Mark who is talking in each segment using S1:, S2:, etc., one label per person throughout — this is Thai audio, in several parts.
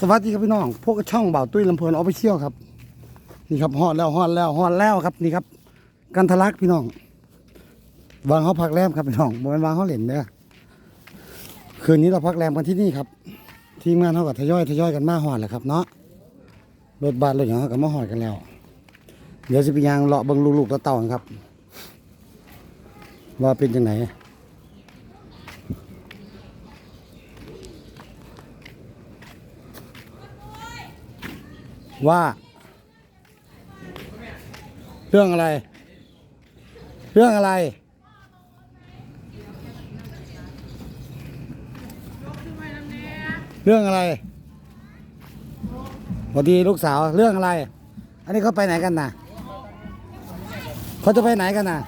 S1: สวัสดีครับพี่น้องพวกช่องเบาตุ้ยลำเพลินออฟฟิเชียลครับ นี่ครับฮอดแล้วฮอดแล้วฮอดแล้วครับนี่ครับ กันทะลักพี่น้อง วางเขาพักแรมครับพี่น้องบนวางเขาเหรียญเด้อคืนนี้เราพักแรมกันที่นี่ครับ ทีมงานเขากับทยอยทยอยกันมาหอดแหละครับเนาะรถบัสรถอย่างเขาก็มาหอดกันแล้ว เดี๋ยวสิไปยางเลาะเบิ่งลูกๆเต่าครับ ว่าเป็นยังไง ว่า เรื่องอะไร เรื่องอะไร เรื่องอะไรสวัสดีลูกสาวเรื่องอะไร อันนี้เขาไปไหนกันน่ะเขาจะไปไหนกันน่ะ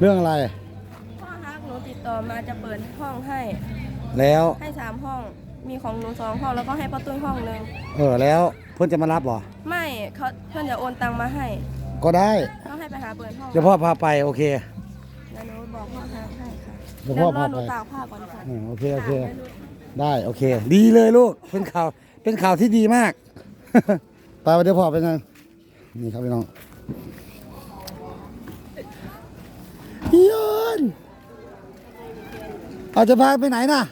S1: เรื่องอะไร
S2: พ่อฮักหนูติดต่อมาจะเปิดห้องให้
S1: แล้ว
S2: ให้สามห้อง มีของหนูสองห้องแล้วก็ให้ป้าตุ้ยห้องหนึ่ง
S1: เออแล้วเพื่อนจะมารับเหรอ
S2: ไม่เขาเพื่อนจะโอนตังมาให้
S1: ก็ได้
S2: เขาให้ไปหาเปิดห้อง
S1: เดี๋ยวพ่อพาไปโอเค
S2: แล้วหนูบอกพ่อฮักให้ค่ะ
S1: เดี๋ยว
S2: แล้
S1: พ่อ
S2: วร
S1: พา
S2: อห
S1: ไป
S2: นูตากผ้าก่อนค่ะ
S1: อืมโอเคโอเค
S2: ตากให้ลูก
S1: ได้โอเค ดีเลยลูกเป็นข่าวเป็นข่าวที่ดีมาก ไปเดี๋ยวพ่อไปนั่งนี่ครับพี่น้องพี่ยนเอาจะพาไปไหนน่ะ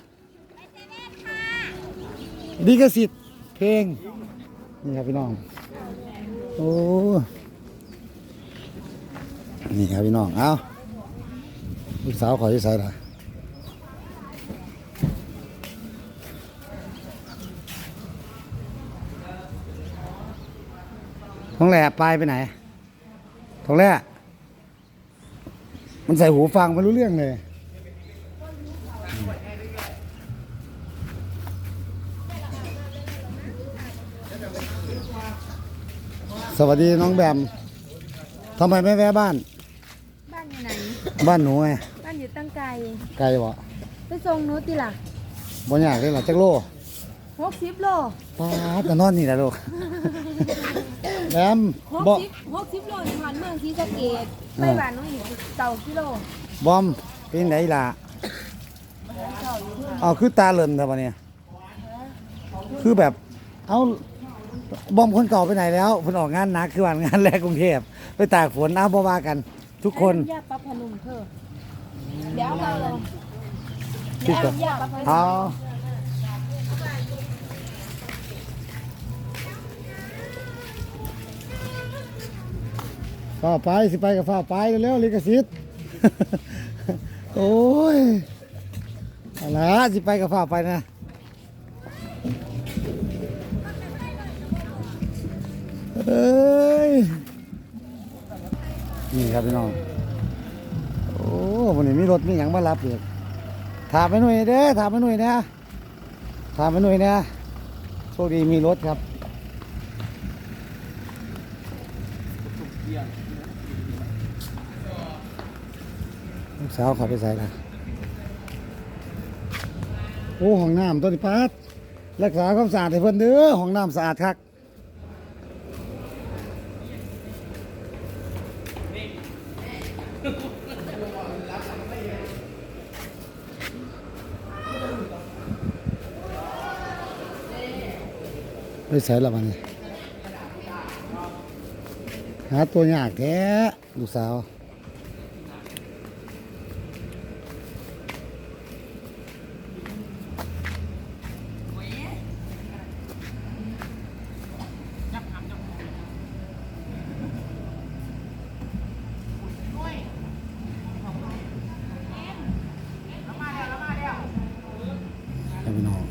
S1: ดีกสิทธิ์เพลง นี่ครับพี่น้อง โอ้ นี่ครับพี่น้อง เอาลูกสาวขอที่ใส่ละทองแหล่ปลายไปไหนทองแหล่มันใส่หูฟังไม่รู้เรื่องเลย สวัสดีน้องแบมทำไมไม่แวะบ้าน
S3: บ้านอยู่ไหน
S1: บ้านหนูไง
S3: บ้านอยู่ตั้งไกล
S1: ไกลบ่
S3: ไปส่งหนูติล่ะ
S1: บ่อยากเลยหรอจักโล
S3: หกสิบโล
S1: ป้าดจะนอนนี่แหละลูกแบม
S3: หก
S1: บ่
S3: สิบหกสิบโลในผ่านเมืองศรีสะเกด
S1: อ่า
S3: ไปบ้านหน้องอีกเต่ากิโล
S1: บอมเป็นไหนล่ะเอาคือตาเหลินแต่วันนี้คือแบบ เอา บอมคนเก่าไปไหนแล้วเพิ่นออกงานหนักคือวันงานแรกกรุงเทพไปตากฝนเอาบ่ว่ากัน ทุกคน
S3: ยาปลาพนุ่มเธอเดี๋ยวเราลง
S1: ที่ก็
S3: ยาปลาพนุ่ม
S1: เอาฝ้าไปสิไปกับฝ้าไปเร็วๆลิขสิทธิ์โอ้ยเอาละสิไปกับฝ้าไปนะ เอ้ย นี่ครับพี่น้อง โอ้วันนี้มีรถมีหยังมารับอีกถามไปหน่อยเด้อถามไปหน่อยนะถามไปหน่อยนะโชคดีมีรถครับลูกสาวขับไปใส่ละโอ้ห้องน้ำตัวนี้ปัดรักษาความสะอาดให้เพิ่อนเด้อห้องน้ำสะอาดคัก ไปใส่ละมันนี่หาตัวยากแท้ลูกสาว ครับพี่น้อง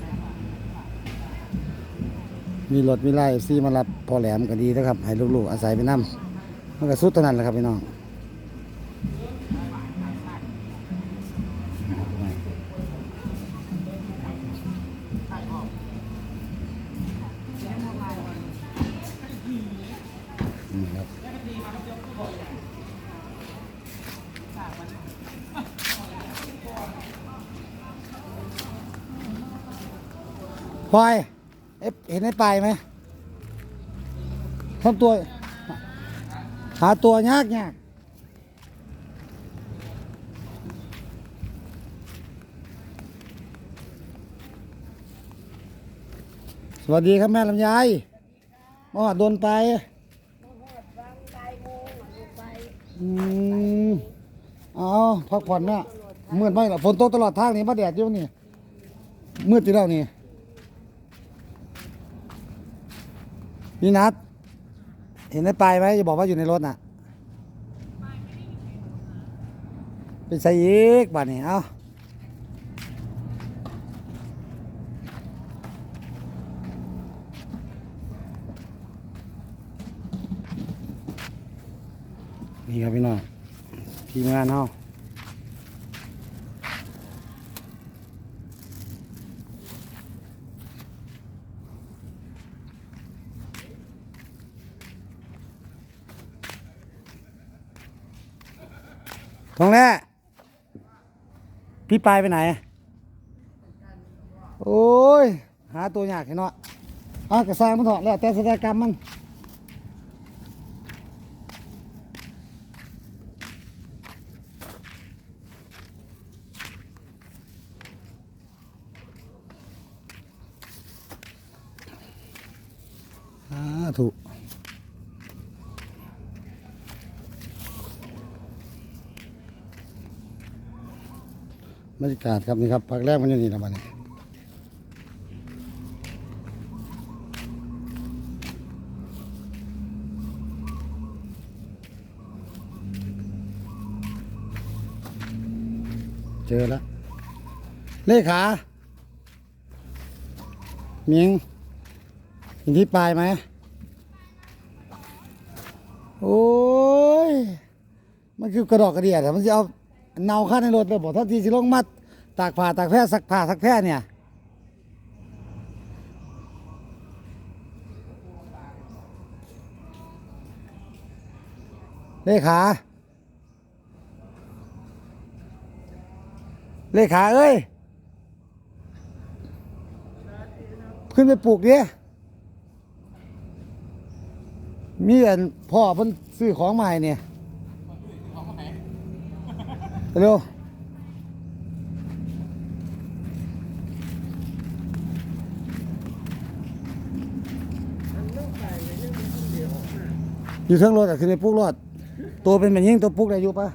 S1: มีรถมีไล่ซีมารับพอแหลมก็ดีนะครับ ให้ลูกๆอาศัยไปนั่มันก็สุดเท่านั้นแหละครับพี่น้องนี่ครับพลอย เอ๊ะเห็นไอ้ปลายไหมทำตัว หาตัวยากยากสวัสดีครับแม่ลำไยมอดโดนไปอืมเอาพักผ่อนนะมืดไหมล่ะฝนตกตลอดทางนี่มาแดดอยู่นี่มืดจีแล้วนี่ พี่นัด เห็นได้ปลายไหมจะบอกว่าอยู่ในรถน่ะ เป็นใส่อีกบ้านนี้ เอ้านี่ครับพี่น้องทีมงานเฮา ทองแน่พี่ปลายไปไหน โอ้ย หาตัวยากเห็นเนาะอะกระซางมันเถอะแล้วแต่สถานกรรมมัน อ่าถูก บรรยากาศครับนี่ครับพักแรกมันอยู่นี่นะบ้านเจอแล้วเลขาเมียงเห็นที่ปลายไหมโอ้ย มันคือกระดอกกระเดียดอะมันจะเอา เนาข้าในรถเลยบอกท่านทีสิลงมัด ตากผ้าตากแพร่ซักผ้าซักแพร่เนี่ยเลขา เลขาเอ้ย ขึ้นไปปลูกดิมีอันพ่อเพิ่นซื้อของใหม่เนี่ย เร็วอยู่เทั้งรถอะขึ้นไปปลูกรถตัวเป็นแบบยิ่งตัวปลูกได้อยู่ปะ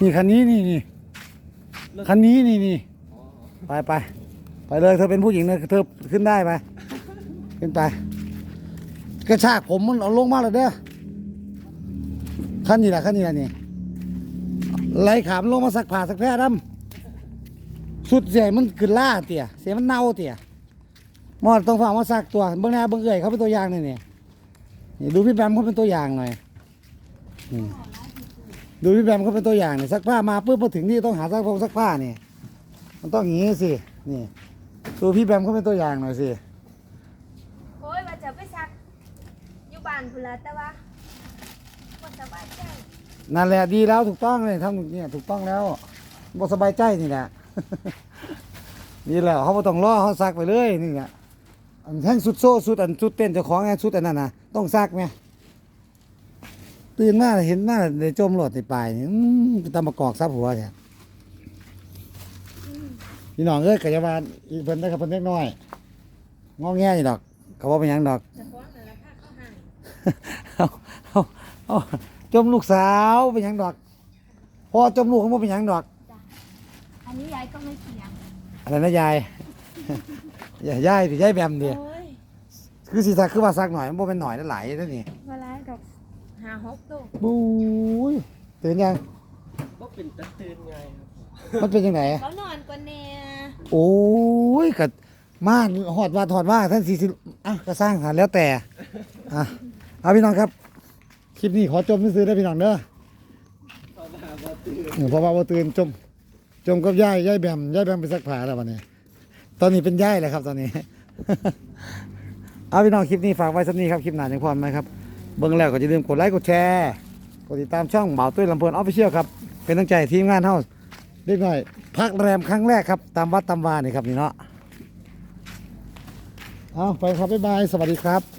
S1: นี่คันนี้นี่นี่คันนี้นี่นี่ไปไปไปเลยเธอเป็นผู้หญิงนะเธอขึ้นได้ไหมขึ้นไปกระชากผมมันเอาลงมาเลยเด้อขั้นนี้แหละขั้นนี้แหละนี่ ไหลขามลงมาสักผ่าสักแพร่ดำสุดเสียมันขึ้นล่าเตี่ยเสียมันเน่าเตี่ยมอดต้องฟังมาสักตัวเบื้องหน้าเบื้องเอ่ยเขาเป็นตัวอย่างนี่นี่ดูพี่แบมเขาเป็นตัวอย่างหน่อยดูพี่แบมเขาเป็นตัวอย่างนี่ซักผ้ามาปุ๊บมาถึงนี่ต้องหาซักพงซักผ้านี่มันต้องอย่างนี้สินี่ดูพี่แบมเขาเป็นตัวอย่างหน่อยสิ
S3: โอ้ยว่าจะไปซักอยู่บ้านพุ่นละแต่ว่าบ่สบายใจ
S1: นั่นแหละดีแล้วถูกต้องเลยทำเนี่ยถูกต้องแล้วบสบายใจนี่แหละ นี่แหละเขาบ่ต้องรอเขาซักไปเลยนี่แหละอันแท่งสุดโซ่สุดอันสุดเต้นเจ้าของไงสุดอันนั้นนะต้องซักไหมตื่นมาเห็นมาในจมหลดในปลายนี่อื้อตามมากอกซับหัวเนี่ยพี่น้องเอ้ยกัจจวานอีเพิ่นได้ครับเพิ่นเล็กน้อยงอแงอยู่ดอกเขาว่าเป็นหยังดอก
S3: จะฟ้องนั่นล่ะค่ะเขาห่าง
S1: เอาเอาเอา จมลูกสาวเป็นหยังดอกพอจมลูกเขาบ่เป็นหยังดอก
S3: อันนี้ยายก็ไม่เถียง
S1: อะไรนะยายอย่ายายสิยายแบมเดีย
S3: โอ้ย
S1: คือสีสักคือว่าซักหน่อยมันบ่เป็นหน่อยนั่นหลายนั่นนี่
S3: เวลาดอกหาหกตัว
S1: บู๊ยตื่นยัง
S4: ก็เป็นตะตื่นไงครับ
S1: มันเป็นยังไง
S3: เขานอนกว่าแน่
S1: โอ้ยกัดม่านหอดว่าถอดว่าท่านสีสิอะก็สร้างหาแล้วแต่อะเอาพี่น้องครับ คลิปนี้ขอจมซื้อได้อพี่น้องเด้อ
S4: เพราะว่าบ่ตื่น
S1: เออเพราะว่าบ่ตื่นจมจมกับย่ายย่ายแบมย่ายแบมไปซักผ้าแล้ววันนี้ ตอนนี้เป็นย่ายเลยครับ ตอนนี้ เอาพี่น้องคลิปนี้ฝากไว้สักนี้ครับคลิปหนาในความไหมครับเบิ่งแล้วก็อย่าลืมกดไลค์กดแชร์กดติดตามช่องเบาตุ้ยลำเพลินออฟฟิเชียลครับเป็นตั้งใจให้ทีมงานเฮาเล็กน้อยพักแรมครั้งแรกครับ ตามวัดตามวานี่ครับนี่เนาะเอาไปครับบ๊ายบายสวัสดีครับ